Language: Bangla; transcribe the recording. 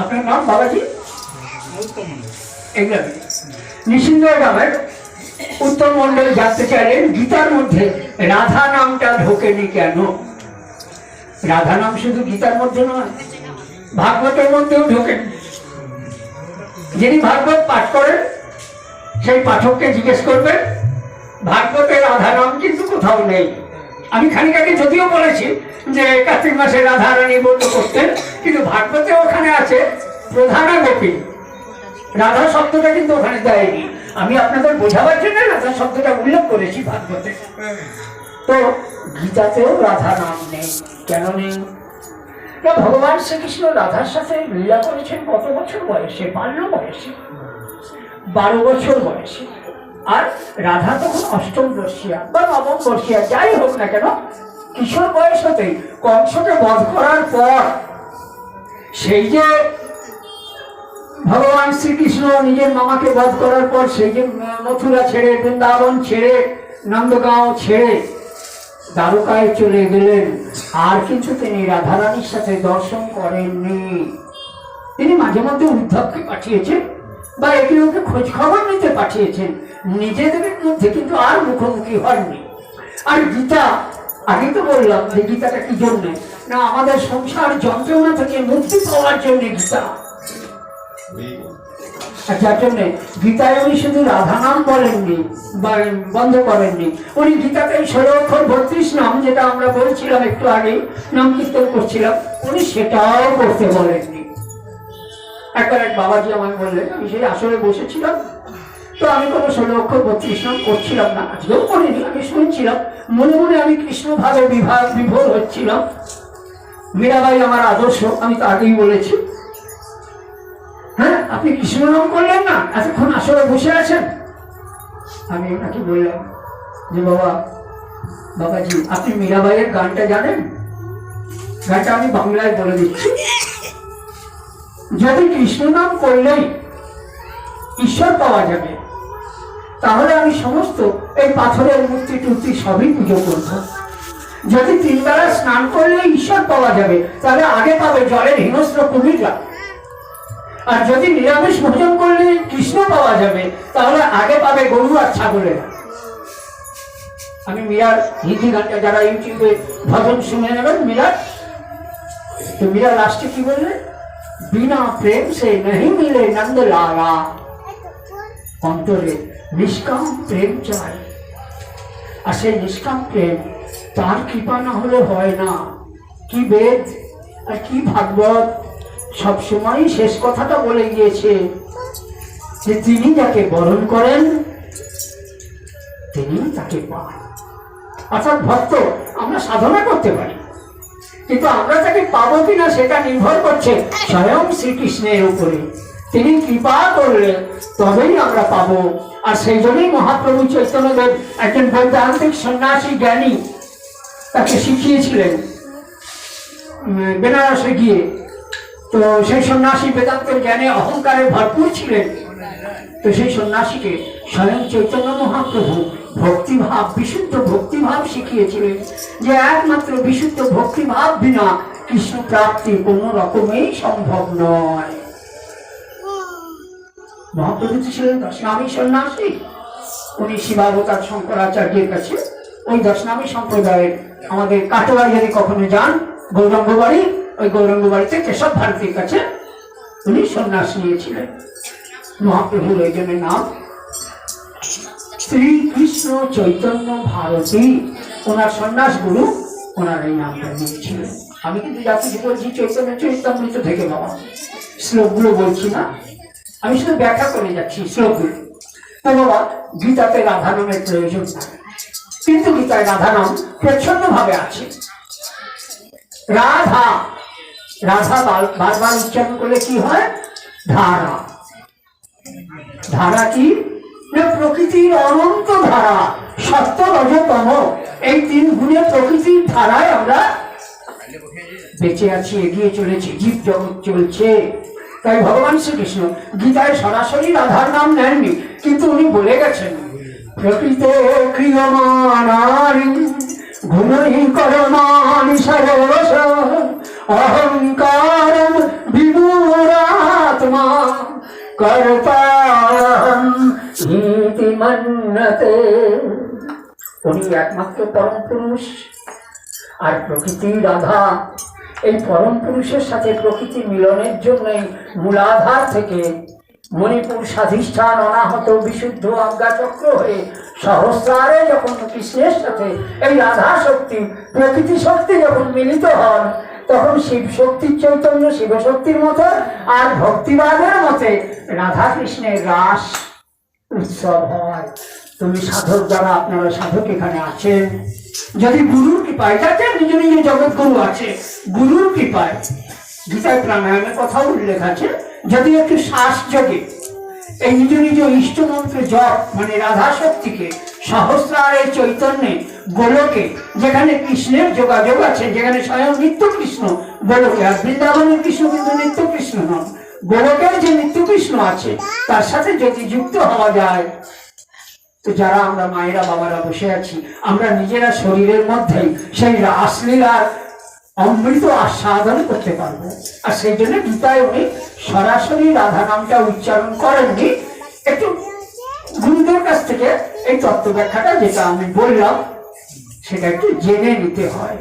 আপনার নাম, বাবাজি? এগুলো নিঃসিংহ গ্রামের উত্তর মন্ডল জানতে চাইলেন, গীতার মধ্যে রাধা নামটা ঢোকেনি কেন? রাধা নাম শুধু গীতার মধ্যে নয়, ভাগবতের মধ্যেও ঢোকেন। যিনি ভাগবত পাঠ করেন, সেই পাঠককে জিজ্ঞেস করবেন, ভাগবতের রাধা নাম কিন্তু কোথাও নেই। আমি খানিক আগে যদিও বলেছি যে কার্তিক মাসে রাধা রানী বন্ধ করতেন, কিন্তু ভাগবতে ওখানে আছে প্রধানা গোপী। রাধা শব্দটা কিন্তু ওখানে দেয়নি। আমি আপনাদের বোঝাবার জন্য রাধা শব্দটা উল্লেখ করেছি ভাগবতে। তো গীতাতেও রাধা নাম নেই। কেন নেই? না, ভগবান শ্রীকৃষ্ণ রাধার সাথে লীলা করেছেন কত বছর বয়সে? বাল্য বয়সে। বারো বছর বয়সে। আর রাধা তখন অষ্টম বর্ষিয়া বা নবম বর্ষিয়া, যাই হোক না কেন, কিশোর বয়স হতে কংসকে বধ করার পর সেই যে ভগবান শ্রীকৃষ্ণ নিজের মামাকে বধ করার পর সেই যে মথুরা ছেড়ে, বৃন্দাবন ছেড়ে, নন্দগাঁও ছেড়ে দ্বারকায় চলে গেলেন। আর কিছু তিনি রাধারানীর সাথে দর্শন করেননি। তিনি মাঝে মধ্যে উদ্ধবকে পাঠিয়েছেন। বা একে ওকে খোঁজ খবর নিতে পাঠিয়েছেন। নিজেদের মধ্যে কিন্তু আর মুখোমুখি হননি। আর গীতা আগে তো বললাম যে গীতাটা কি জন্য? না, আমাদের সংসার যন্ত্রণা থেকে মুক্তি পাওয়ার জন্য গীতা। যার জন্য গীতায় উনি শুধু রাধা নাম বলেননি বা বন্ধ করেননি। উনি গীতাতে ষোলো অক্ষর বত্রিশ নাম, যেটা আমরা বলছিলাম একটু আগে নাম কীর্তন করছিলাম, উনি সেটাও করতে বলেননি। একবার এক বাবাজি আমাকে বললেন, আমি সেই আসরে বসেছিলাম। তো আমি কোনো ষোলো অক্ষর বত্রিশ নাম করছিলাম না, আজকেও করিনি, আমি শুনছিলাম। মনে মনে আমি কৃষ্ণভাবে বিভাগ বিভোর হচ্ছিলাম। মীরাবাই আমার আদর্শ, আমি তো আগেই বলেছি। হ্যাঁ আপনি কৃষ্ণ নাম করলেন না? এতক্ষণ আসরে বসে আছেন? আমি ওনাকে বললাম যে, বাবা, বাবাজি, আপনি মীরাবাইয়ের গানটা জানেন? গানটা আমি বাংলায় বলে দিচ্ছি। যদি কৃষ্ণ নাম করলেই ঈশ্বর পাওয়া যাবে, তাহলে আমি সমস্ত এই পাথরের মূর্তি টুর্তি সবই পুজো করব। যদি তিনবেলা স্নান করলে ঈশ্বর পাওয়া যাবে, তাহলে আগে পাবে জলের হিংস্র কুমিররা। আর যদি নিরামিষ ভোজন করলে কৃষ্ণ পাওয়া যাবে, তাহলে আগে পাবে গরু আর ছাগলেরা। আমি মীরার হিন্দি গানটা যারা ইউটিউবে ভজন শুনে নেবেন, মীরার? তো মীরা লাস্টে কি বললেন বিনা প্রেম সে नहीं মিলে নন্দ লালা। অন্তরে নিষ্কাম প্রেম চাই আর সেই নিষ্কাম প্রেম তার কৃপা না হলে হয় না। কি বেদ আর কি ভাগবত? সবসময় শেষ কথাটা বলে গিয়েছে যে তিনি যাকে বরণ করেন তিনি তাকে পান। অর্থাৎ ভক্ত আমরা সাধনা করতে পারি। কিন্তু আমরা তাকে পাবো কিনা সেটা নির্ভর করছে স্বয়ং শ্রীকৃষ্ণের উপরে। তিনি কৃপা করলে তবেই আমরা পাবো। আর সেই জন্যই মহাপ্রভু চৈতন্যদেব একজন বৈদান্তিক সন্ন্যাসী জ্ঞানী তাকে শিখিয়েছিলেন বেনারসে গিয়ে। তো সেই সন্ন্যাসী বেদান্তের জ্ঞানে অহংকারে ভরপুর ছিলেন। তো সেই সন্ন্যাসীকে স্বয়ং চৈতন্য মহাপ্রভু ভক্তিভাব, বিশুদ্ধ ভক্তিভাব শিখিয়েছিলেন যে একমাত্র বিশুদ্ধ ভক্তিভাব বিনা কৃষ্ণ প্রাপ্তি কোনো রকমেই সম্ভব নয়। মহাপ্রভু ছিলেন দশনামী সন্ন্যাসী। উনি শিবাবতার শঙ্করাচার্যের কাছে ওই দশনামী সম্প্রদায়ের আমাদের কাটোয়া যদি কখনো যান গৌরাঙ্গ বাড়ি ওই গৌরাঙ্গ বাড়িতে কেশব ভারতীর কাছে উনি সন্ন্যাস নিয়েছিলেন। মহাপ্রভুর ওই জন্য নাম শ্রীকৃষ্ণ চৈতন্য ভারতী, ওনার সন্ন্যাস গুরু ওনার এই নামটা নিয়েছিলেন। আমি কিন্তু যা কিছু বলছি, চৈতন্য চৈতামৃত থেকে বাবা। শ্লোকগুলো বলছি না। আমি শুধু ব্যাখ্যা করে যাচ্ছি শ্লোকগুলো। তো বাবা গীতাতে রাধা নামের প্রয়োজন কিন্তু গীতায় রাধা নাম প্রচ্ছন্ন ভাবে আছে। রাধা রাধা বারবার উচ্চারণ করলে কি হয়? ধারা। ধারা কি? না প্রকৃতির অনন্ত ধারা সত্য রজতম এই তিন গুণে প্রকৃতির ধারায় আমরা বেঁচে আছি, এগিয়ে চলেছি, জীব জগৎ চলছে। তাই ভগবান শ্রীকৃষ্ণ গীতায় সরাসরি রাধার নাম নেননি, কিন্তু উনি বলে গেছেন, প্রকৃত অহংকার বিদুরা কর্তাহম উনি একমাত্র পরম পুরুষ আর প্রকৃতি রাধা এই পরম পুরুষের সাথে প্রকৃতি মিলনের জন্যই মূলাধার থেকে মণিপুর স্বাধিষ্ঠান অনাহত বিশুদ্ধ আজ্ঞাচক্র হয়ে সহস্রারে যখন কৃষ্ণের সাথে এই রাধা শক্তি, প্রকৃতি শক্তি যখন মিলিত হন তখন শিব শক্তির চৈতন্য শিবশক্তির মতো আর ভক্তিবাদের মতে রাধা কৃষ্ণের রাস উৎসব হয়। তুমি সাধক যারা, আপনারা সাধক এখানে আছেন। যদি গুরুর কৃপায় যাতে নিজ নিজ জগৎগুরু আছে, গুরুর কৃপায়, গীতায় প্রাণায়ামের কথা উল্লেখ আছে, যদি একটু শ্বাস যোগে, এই নিজ নিজ ইষ্টমন্ত্র জপ মানে রাধা শক্তিকে সহস্রারের চৈতন্যে গোলকে, যেখানে কৃষ্ণের যোগাযোগ আছে, যেখানে স্বয়ং নিত্য কৃষ্ণ গোলকে, আর বৃন্দাবনের কৃষ্ণ কিন্তু নিত্য কৃষ্ণ নন। গোলকের যে নিত্য কৃষ্ণ আছে, তার সাথে যদি যুক্ত হওয়া যায়, তো যারা আমরা মায়েরা বাবারা বসে আছি, আমরা নিজেরা শরীরের মধ্যেই সেই রাসলীলার অমৃত আস্বাদন করতে পারব। আর সেই জন্য গীতায় উনি সরাসরি রাধা নামটা উচ্চারণ করেননি। একটু গুরুদের কাছ থেকে এই তত্ত্ব ব্যাখ্যাটা যেটা আমি বললাম সেটা একটু জেনে নিতে হয়।